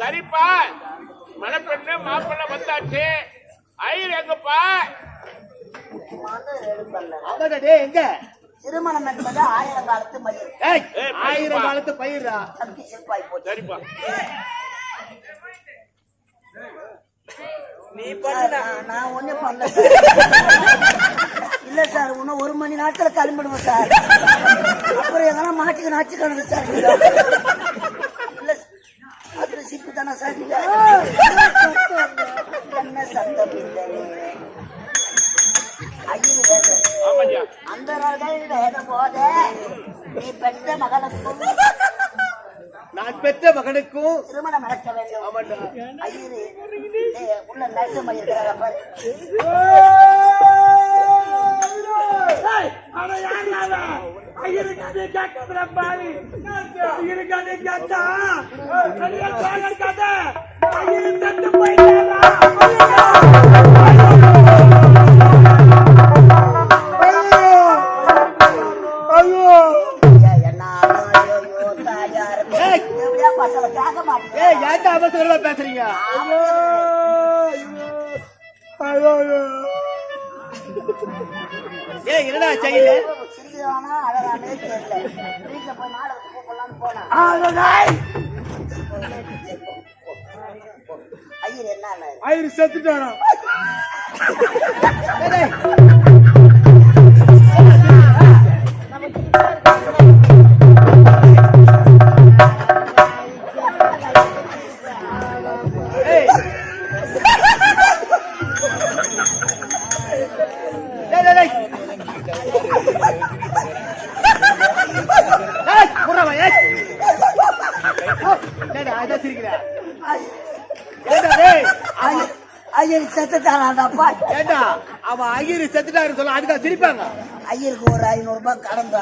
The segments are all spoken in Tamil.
சரிப்பா. மணப்பெண்ணு மாப்பிள்ளை வந்தாச்சு. ஐயர் எங்கப்பா? எங்க? திருமணம் என்பது ஆயிரம் காலத்து ஏய், ஆயிரம். காலத்து பயிரா தம்பி சிற்பாய் போச்சு. சரிப்பா. சார், நான்- நான் ஒண்ணும் பண்ணல இல்ல சார் இன்னும் ஒரு மணி நேரத்துல கிளம்பிடுவோம் சார். அப்புறம் எங்கன்னா மாட்டுக்கு நாச்சுக்கணும் சார் சிப்பு தானே சார்? என்ன சத்தம் அந்த போத நீ பெற்ற மகனுக்கும் நான் பெற்ற மகனுக்கும் திருமணம் நடக்க வேண்டும். ஆமாண்டா. ஐயரு ஏய், உள்ள நர்சம் இருக்கிறாங்க பாரு ஐயா, ஐயர் என்ன செத்துட்டானா செத்துட்டாருன்னு சொல்ல அதுக்கா சிரிப்பாங்க. ஐயருக்கு ஒரு ஐநூறு ரூபாய் நடந்தா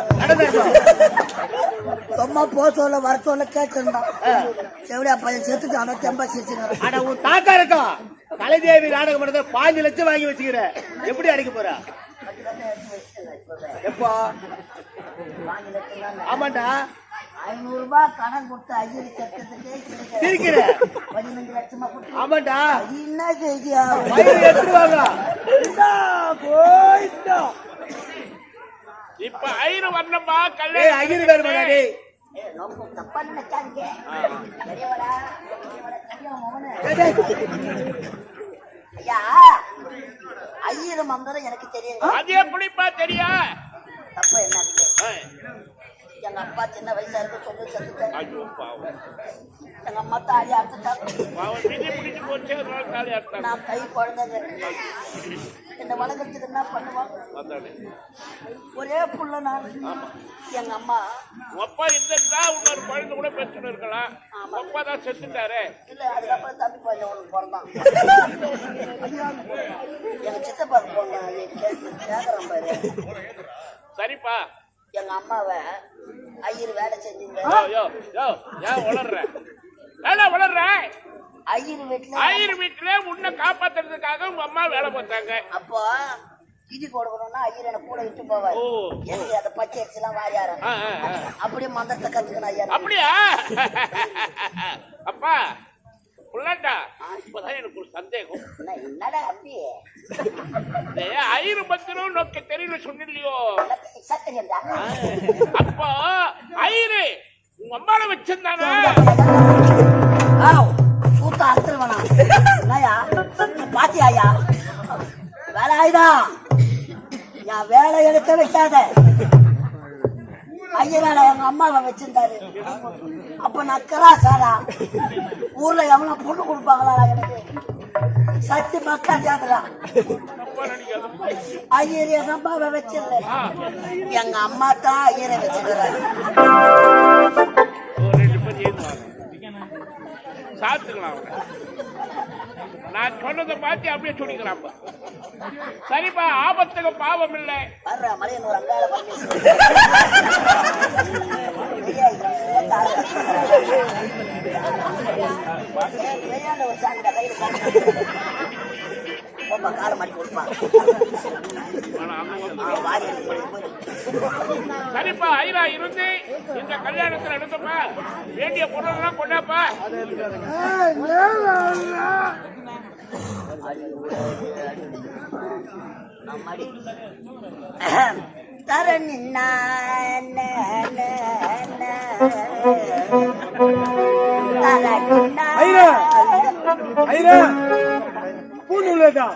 சும்மா போ சொல்ல வர சொல்ல கேட்டிருந்தான். செவிடியா பையன் செத்துட்டானோ தெம்பா சிரிச்சுங்க ஆனா உன் தாத்தா இருக்கா? கலைதேவி நாடகம் பண்ணத பாஞ்சு லட்சம் வாங்கி வச்சுக்கிற. எப்படி அடிக்க போற? எப்போ? ஆமாண்டா. ஐநூறு ரூபாய் கடன் கொடுத்து சிரிக்கிறேன். சிரிக்கிற பதினஞ்சு லட்சமா கொடுத்து ஆமாண்டா. என்ன செய்தியா எடுத்துருவாங்க. இப்ப ஐயர் வரணும்பா ஏய் கல்யாணம் ஐயரு வேறுமாடா டேய் தப்பா. பெரியவடா. ஐயா, ஐயரு மந்திரம் எனக்கு தெரியும் அது எப்படிப்பா தெரியா தப்பா என்ன ஏய், எங்க அப்பா சின்ன வயசா இருக்கு சொல்லி செத்துட்டாரு ஐயோ பாவம். எங்க அம்மா தாலி அறுத்துட்டாங்க நான் கை குழந்தை என்ன வளர்க்கறதுக்கு என்ன பண்ணுவாங்க ஒரே புள்ள நான். எங்க அம்மா. அப்பா இருந்திருந்தா இன்னொரு குழந்தை கூட பெற்றுன்னு இருக்கலாம். அப்பா தான் செத்துட்டாரு. இல்ல அதுக்கப்புறம் தம்பி பையன் பிறந்தான். எங்க சித்தப்பா பொண்ணு கேக்குறேன் பாரு. சரிப்பா. எங்க அம்மாவை ஐயர் வேலை செஞ்சுங்க. ஏன் வளர்ற ஏடா வளர்ற ஐயர் வீட்டுல ஐயர் வீட்டுல உன்னை காப்பாத்துறதுக்காக உங்க அம்மா வேலை பார்த்தாங்க. அப்போ இடி கொடுக்கணும்னா ஐயர் என்ன கூட விட்டு போவார். எனக்கு அந்த பச்சை ஆ, ஆ, ஆ. அப்படியே மந்திரத்தை கத்துக்கணும் ஐயா. அப்படியா? அப்பா புள்ளட்டா இப்பதான் எனக்கு ஒரு சந்தேகம். என்ன, என்னடா அப்படி? ஐயர் பத்திரம் நோக்க தெரியல சொன்னில்லையோ? அப்போ ஐயரு உங்க அம்மாவை வச்சிருந்தானா? ஆவ், கூத்த அறுத்துருவனா என்னயா பாத்தியாயா வேலை ஆயுதா? என் வேலை எடுக்க வைக்காத. ஐயரால எங்க அம்மாவை வச்சிருந்தாரு. அப்ப நான் கிராசாரா? ஊர்ல எவ்வளவு பொண்ணு கொடுப்பாங்களா எனக்கு? சத்து மக்கா ஜாதரா? தப்பா ஐயர் எங்க அம்மாவை வச்சிருந்தேன். எங்க அம்மா தான் ஐயரை வச்சிருக்கிறாரு. சாத்துக்கலாம் நான் சொன்னதை பார்த்து அப்படியே சொல்லிக்கிறாப்பா சரிப்பா ஆபத்துக்கு பாவம் இல்லை ஐயா, சரிப்பா ஐரா இருந்து இந்த கல்யாணத்துல எடுத்தப்பா. வேண்டிய பொருள் கொண்டாப்பா. தரணி ஐயா பூநூலேதா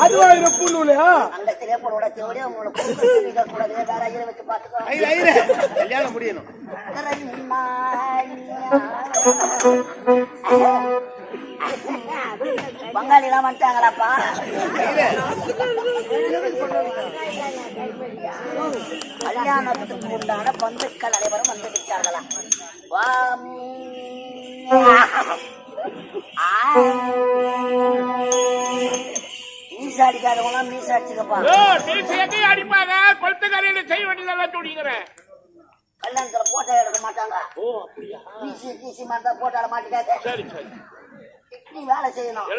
அதுவா இது பூநூலையா அங்க திரைப்படோட தேவையா உங்களோட கூப்பிட்டு கூடாது வேற ஐயரை வச்சு பாத்துக்கோ கல்யாணம் முடியணும். பங்காளி எல்லாம் வந்துட்டாங்களாப்பா கல்யாணத்துக்கு உண்டான பந்துக்கள் அனைவரும் வந்து விட்டார்களா. ஆ. மீசை அடிக்காதவங்களாம் மீசை அடிச்சுக்கப்பா ஓ நீ சேர்க்கை அடிப்பாங்க. கொளுத்துக்கரையில செய்ய வேண்டியதெல்லாம் சொல்லிக்கிறேன் கல்யாணத்துல போட்டோ எடுக்க மாட்டாங்க. பிசி பிசி மாதிரி போட்டோல மாட்டிக்காத. சரி சரி. நீ வேலை செய்யணும்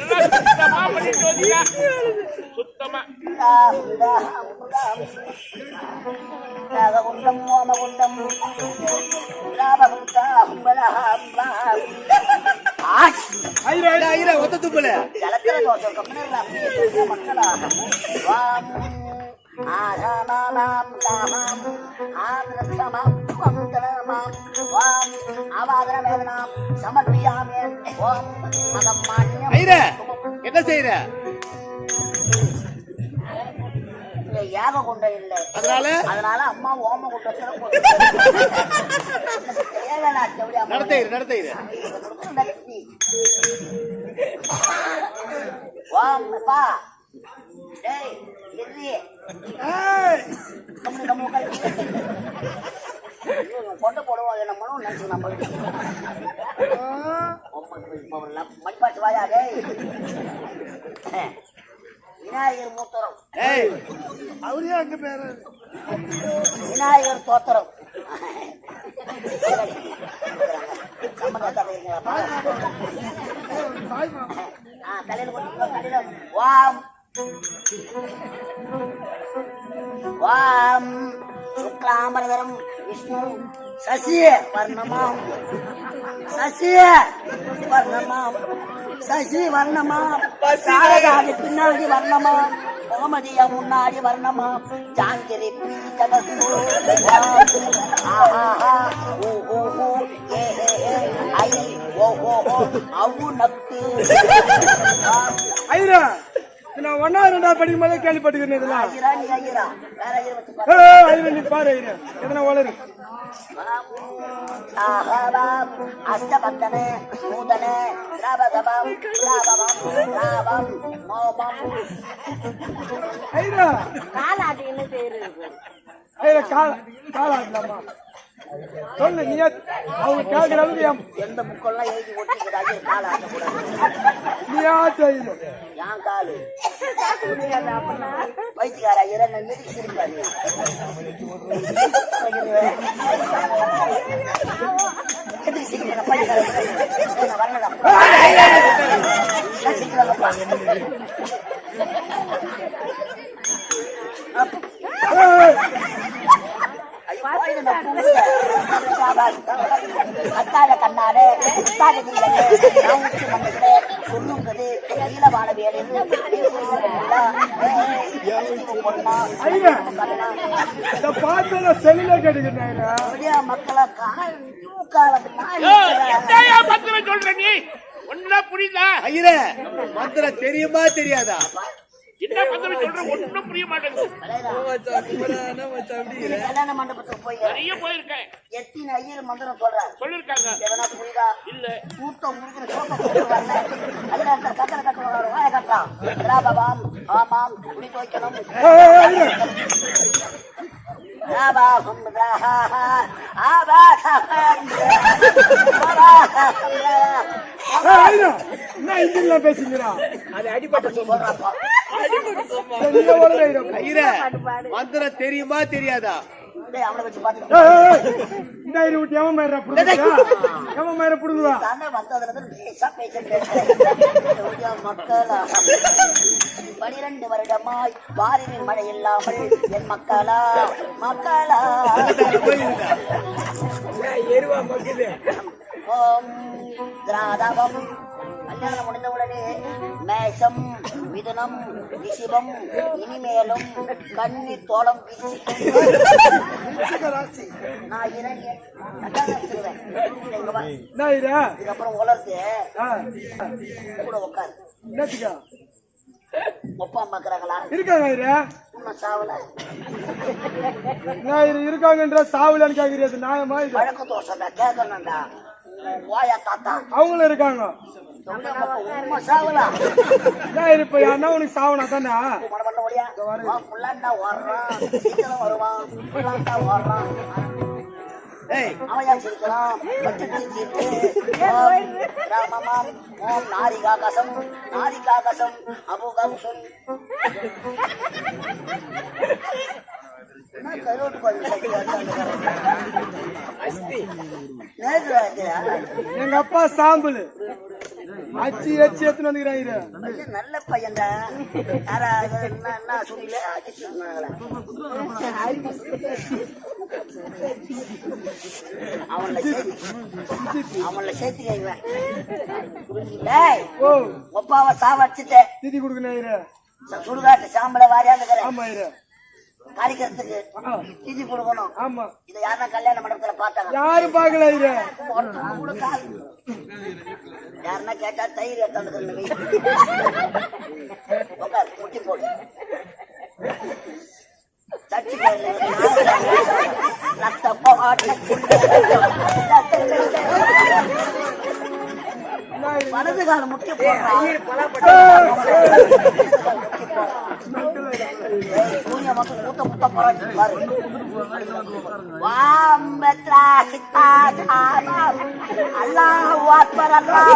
சுத்தமா குண்டம் ஐயா ஐயா ஒத்த துப்புல ஜலத்திர தோஷம் கம்மியில் அப்படியே சொல்ற மக்களா வாம் ஆராமாம் தாமாம் ஆந்திரமாம் என்ன செய்யற? யாக குண்டம் இல்லை. அதனால? அதனால அம்மா ஓம நடத்தையிரு நடத்தையிரு. லட்சுமி வாங்கப்பா டேய் கம்மு கம்மு கை கொண்டு போடுவோம் என்ன மனு நினைச்சு நம்ம மணிப்பாட்டு வாயா டேய். விநாயகர் மூத்தரம். அவரே அங்க பேரு விநாயகர் தோத்திரம். தலையில தலையில வாம். வாம். சுக்லாம்பரதரம் விஷ்ணு சசி வர்ணமாம். சசி வர்ணமாம். சசி வர்ணமாம். சாரதாதி பின்னாடி வர்ணமாம். கோமதிய முன்னாடி வர்ணமா ஜாங்கிரி ஆஹா ஓ ஓ ஓ ஏ ஐ ஓ ஓ ஓ. அவு நக்கு ஐரா நான் ஒன்னா ரெண்டா படிக்கும் போதே கேள்விப்பட்டுக்கிறேன் இதெல்லாம். நீ பாரு. எதனா வளரு. காலாட்டின்னு பேரு கால நீ அவங்க கேட்கிற அளவுக்கு எந்த புக்கெல்லாம் எழுதி ஒட்டிக்கிறாங்க காலாட்டக்கூடாது நீயா செய்யணும் யான் காலு. ஐயர் நான் மிதிக்கு சிரிப்பாரு எதுக்கு சிரிக்கிற சிரிக்கிறாங்கப்பா ஏய், கத்தாத கண்ணாடு கத்தாத நீங்களே நான் உச்சி மண்டலே சொல்லுங்கிறது நீல வாழ வேறு ஐயா இந்த பாட்டு நான் செல்லுல கேட்டுக்கிறேன் ஐயா மக்களை சொல்ற நீ? ஒன்னா புரியுதா? ஐயா மந்திரம் தெரியுமா தெரியாதா? என்ன பத்திரம் சொல்ற? ஒன்னும் புரிய மாட்டேங்குது. கல்யாண மண்டபத்துக்கு போய் நிறைய போயிருக்கேன். எத்தனை ஐயர் மந்திரம் சொல்றாரு? சொல்லிருக்காங்க. எவனா புரியுதா? இல்ல. கூட்டம் முடிக்கிற சோப்பை போட்டு வரல. அதுல இருக்க கத்தல கட்டுவாங்க வாய கட்டான் ராபவாம் ஆமாம் குடி துவைக்கணும். ராபாகும் பேசுகிறா சொல்றாப்பா நீங்க வளர மந்திரம் தெரியுமா தெரியாதா டேய் அவனை வச்சு ஏய். இந்த ஐயரை விட்டு எவன் மயிரா புடுங்குதா? எவன் மயிரை புடுங்குவா? தானே வந்ததுல இருந்து லேசா பேசிட்டு மக்களா. பனிரெண்டு வருடமாய் வாரினில் மழை இல்லாமல் என் மக்களா மக்களா. ஓம் திராதகம் கல்யாணம் முடிந்த உடனே மேஷம். மிதுனம் ரிஷிபம் இனிமேலும் கன்னி தோளம் வீசி நான் ஐயரே? இதுக்கப்புறம் உலர்ந்து கூட உட்காரு? ஒப்பா பார்க்கறாங்களா இருக்காங்க சாவல. இருக்காங்கன்ற சாவலன்னு கேக்குறியா? நியாயமா? வழக்கு தோசைடா கேட்கணும்டா. அவங்களும் இருக்காங்க. என்ன இப்ப யாருன்னா உனக்கு சாவனா தானே? மட பண்ண முடியா புள்ளாண்டா ஓடுறான் சீக்கிரம் வருவான் புள்ளாண்டா ஓடுறான் அவன் ஏன் சிரிக்கிறான் பட்டு சிரிச்சிட்டு ஓம் ராமமாம் ஓம் நாரிகாகசம் நாரிகாகசம் அபுகம்சும் என்ன கருவாட்டு கோயில் சக்தி நேற்று ராத்திரியா? எங்க அப்பா சாம்பல். அச்சி அச்சி எத்தனை வந்துக்கிறாங்க நல்ல பையன்டா. யாரா என்ன என்ன சொல்லல. அவன்ல சேர்த்து அவன்ல சேர்த்துக்க இவன். ஒப்பாவை சாவடிச்சுட்டேன். திதி கொடுக்கணும் சுடுகாட்டு சாம்பலை வாரியாந்துக்கிறேன் ஆமா ஐயரு காரிக்கிறதுக்கு ஆ, திதி கொடுக்கணும். ஆமா. இதை யாருன்னா கல்யாண மண்டபத்துல பார்த்தாங்க. யாரும் பாக்கல ஐயரு ஒருத்தன் கூட கால் யாருன்னா கேட்டா தயிர் உட்கார் முட்டி போடு. போடு. ரத்த போட்ட வலது கால முக்கிய சூரிய மக்கள் கூட்ட முட்ட போறாச்சு பாரு வாம் பெத்ரா தானா அல்லாஹ் அக்பர் அல்லாஹ்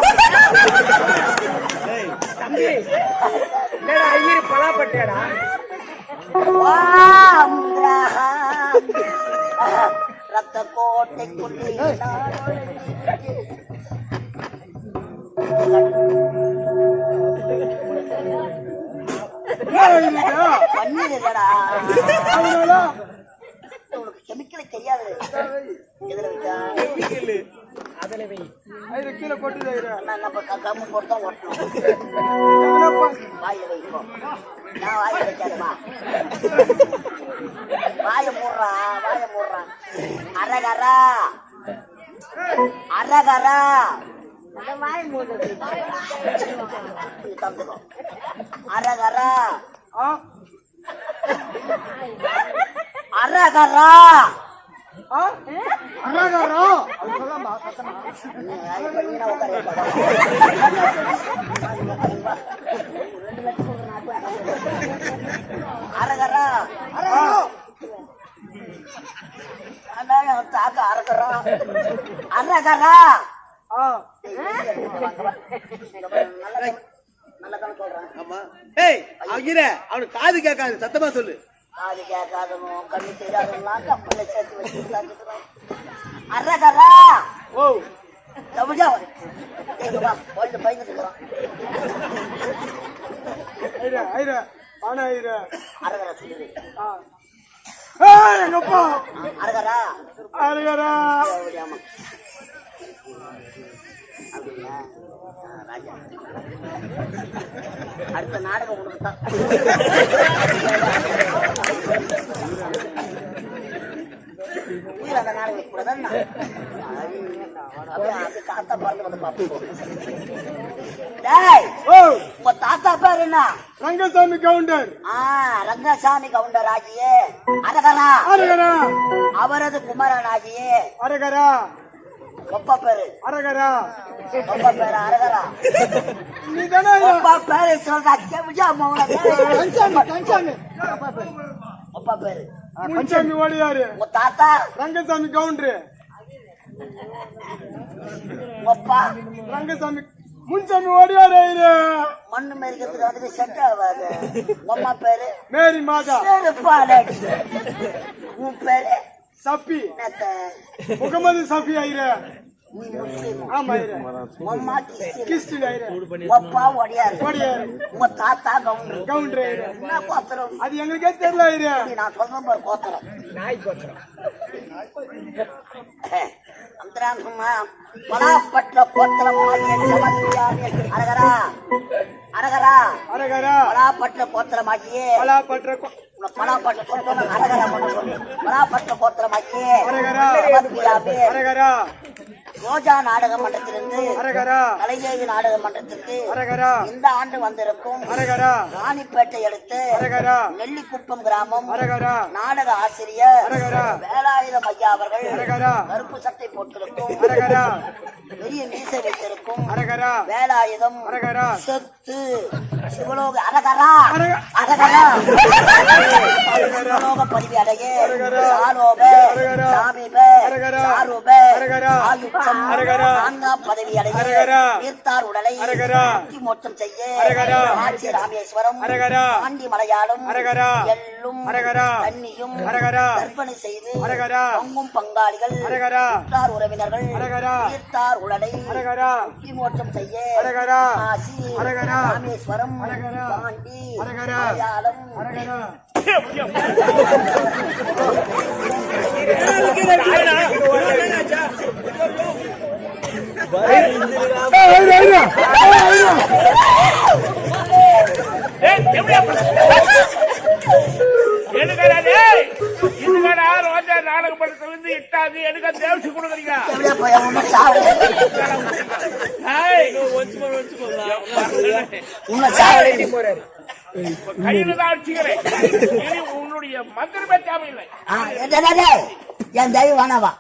ரத்த கோட்டை குட்டி பன்னீர் இல்லடா உனக்கு கெமிக்கல் தெரியாது எதுல வைக்கா ஐயரு கீழே கொட்டுது நம்ம கம்மு போட்டு ஓட்டணும் வாயில வைப்போம் நான் வைக்காதமா வாய மூடுறா வாய அரகரா அரகரா அரகரா ஆ, அரகரா அரகரா அரகரா அண்ணா அரகரா அரகரா ஆ, நல்ல கணக்கு சொல்றேன் ஆமா. ஏய் ஐயரே அவனுக்கு காது கேட்காது சத்தமா சொல்லு. காது கேட்காதவன் கண்ணு தெரியாதவன்லாம் கப்பல சேர்த்து வச்சு அரகரா ஓ. தவிஜா போயிட்டு பயந்துட்டுக்கிறான் ஐயரு ஐயரு ஆனா ஐயரு அரகரா சொல்லுது. ஆ. ஏய், எங்கப்பா? அரகரா ராஜா அடுத்த நாடகம் உனக்கு தான் அந்த நாடகம் கூட தான் தாத்தா பிறந்து வந்து பார்ப்போம் உங்க தாத்தா பேர் என்ன ரங்கசாமி கவுண்டர். ரங்கசாமி கவுண்டர் ஆகியே அரகரா. அரகரா. அவரது குமரன் ஆகியே அரகரா. ஒப்ப பேரு. அரகரா. ஒப்ப பேரு அரகரா. நீ தானே ஒப்ப பேரு சொல்றா. செவிஜா மௌன கஞ்சாமி கஞ்சாமி. ஒப்ப பேரு. கஞ்சாமி ஓடியாரு. உங்க தாத்தா? ரங்கசாமி கவுண்டர். ஒப்பா ரங்கசாமி முன்சாமி ஓடியாரு மண்ணு மெரிக்கிறதுக்கு வந்துட்டு செட் ஆகாது. அம்மா பேரு? மேரி மாதா. உன் பேரு? சப்பி முகமது சஃபி ஐயரே கோத்திரம் அது எங்களுக்கே தெரியல நான் சொல்றேன் பாரு கோத்திரம் பலாப்பற்ற கோத்திரம் ஆகிய சமத்தியாரே. அரகரா. அரகரா. அரகரா. பலாப்பற்ற கோத்திரமாக்கியே பலா பற்ற உனக்கு பலாப்பற்ற கோத்திரம் அரகரா பலாப்பற்ற கோத்திரமாக்கியே அரகரா. அரகரா. ரோஜா நாடக மன்றத்திலிருந்து கலைதேவி நாடக மன்றத்திற்கு இந்த ஆண்டு வந்திருக்கும் ராணிப்பேட்டை அடுத்து நெல்லிக்குப்பம் கிராமம் நாடக ஆசிரியர் வேலாயுதம் ஐயா அவர்கள் கருப்பு சட்டை போட்டிருக்கும் பெரிய மீசை வைத்திருக்கும் வேலாயுதம் அரகரா. சொத்து சிவலோக அரகரா. அரக- அரகரா. சிவலோக பதவி அடைய. சாலோப. சாமிப. சாரூப. அரகரா. நான்காம் பதவி உடலை. முக்தி மோட்சம் செய்ய ராமேஸ்வரம் அரகரா. ஆண்டி மலையாளம் அரகரா. எள்ளும். தண்ணியும். கற்பனை செய்து அரகரா. பங்கும் பங்காளிகள். உற்றார் உறவினர்கள். தீர்த்தார் உடலை முக்தி மோட்சம் செய்ய. காசி. ராமேஸ்வரம். பாண்டி. மலையாளம் ரோஜா இட்டாது எனக்கு உன்னை சாவு ஏய், கையில தான் உன்னுடைய மந்திரமே தேவையில்லை என் தெய்வம் வேணாவா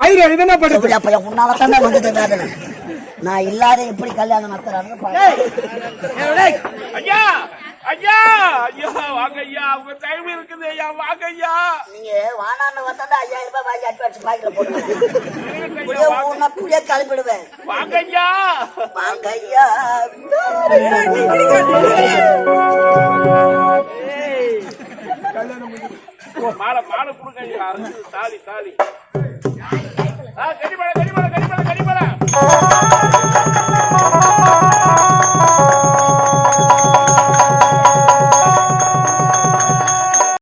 ஐயரே இது என்ன படுத்து? எப்படியா போய் உன்னால தானே நான் இல்லாத எப்படி கல்யாணம் நடத்துறாங்க. ஐயா ஐயா ஐயா வாங்க ஐயா உங்க டைம் இருக்குது ஐயா வாங்க ஐயா நீங்க வானான்னு வந்தா ஐயாயிரம் ரூபாய் வாங்கி அட்வான்ஸ் பாக்கெட்ல போடுவேன் இருங்க புளிய ஐயா, கிளம்பிடுவேன். வாங்க ஐயா வாங்க ஐயா. மாலை மாலை கொடுங்க ஐயா. தாலி தாலி. ஆ கடிமலை கடிமலை கடிமலை கடிமலை